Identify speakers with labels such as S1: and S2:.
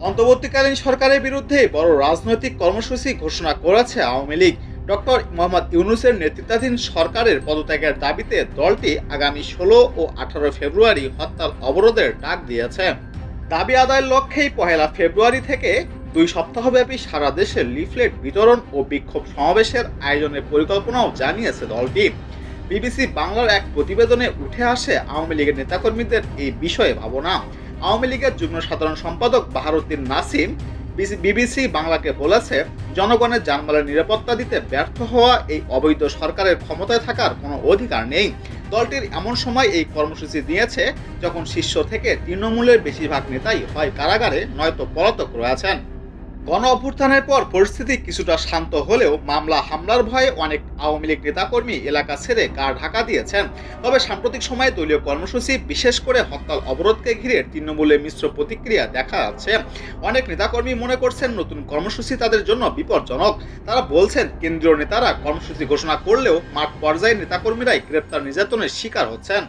S1: অন্তর্বর্তীকালীন সরকারের বিরুদ্ধে বড় রাজনৈতিক কর্মসূচি ঘোষণা করেছে আওয়ামী লীগ। ডক্টর মোহাম্মদ ইউনুসের নেতৃত্বাধীন সরকারের পদত্যাগের দাবিতে দলটি আগামী ষোলো ও আঠারো ফেব্রুয়ারি হরতাল অবরোধের ডাক দিয়েছে। দাবি আদায়ের লক্ষ্যেই পহেলা ফেব্রুয়ারি থেকে দুই সপ্তাহব্যাপী সারা দেশে লিফলেট বিতরণ ও বিক্ষোভ সমাবেশের আয়োজনের পরিকল্পনাও জানিয়েছে দলটি। বিবিসি বাংলার এক প্রতিবেদনে উঠে আসে আওয়ামী লীগের নেতাকর্মীদের এই বিষয়ে ভাবনা। আওয়ামী লীগের যুগ্ম সাধারণ সম্পাদক বাহারুদ্দিন নাসিম বিসি- বিবিসি বাংলাকে বলেছে, জনগণের জানমালের নিরাপত্তা দিতে ব্যর্থ হওয়া এই অবৈধ সরকারের ক্ষমতায় থাকার কোনো অধিকার নেই। দলটির এমন সময় এই কর্মসূচি দিয়েছে যখন শীর্ষ থেকে তৃণমূলের বেশিরভাগ নেতাই হয় কারাগারে, নয়তো পলাতক রয়েছেন। গণ অভ্যুত্থানের পর পরিস্থিতি কিছুটা শান্ত হলেও মামলা, হামলার ভয়ে অনেক আওয়ামী লীগ নেতাকর্মী এলাকা ছেড়ে গা ঢাকা দিয়েছেন। তবে সাম্প্রতিক সময়ে দলীয় কর্মসূচি, বিশেষ করে হরতাল অবরোধকে ঘিরে তৃণমূলের মিশ্র প্রতিক্রিয়া দেখা যাচ্ছে। অনেক নেতাকর্মী মনে করছেন নতুন কর্মসূচি তাদের জন্য বিপজ্জনক। তারা বলছেন, কেন্দ্রীয় নেতারা কর্মসূচি ঘোষণা করলেও মাঠ পর্যায়ে নেতাকর্মীরাই গ্রেপ্তার নির্যাতনের শিকার হচ্ছেন।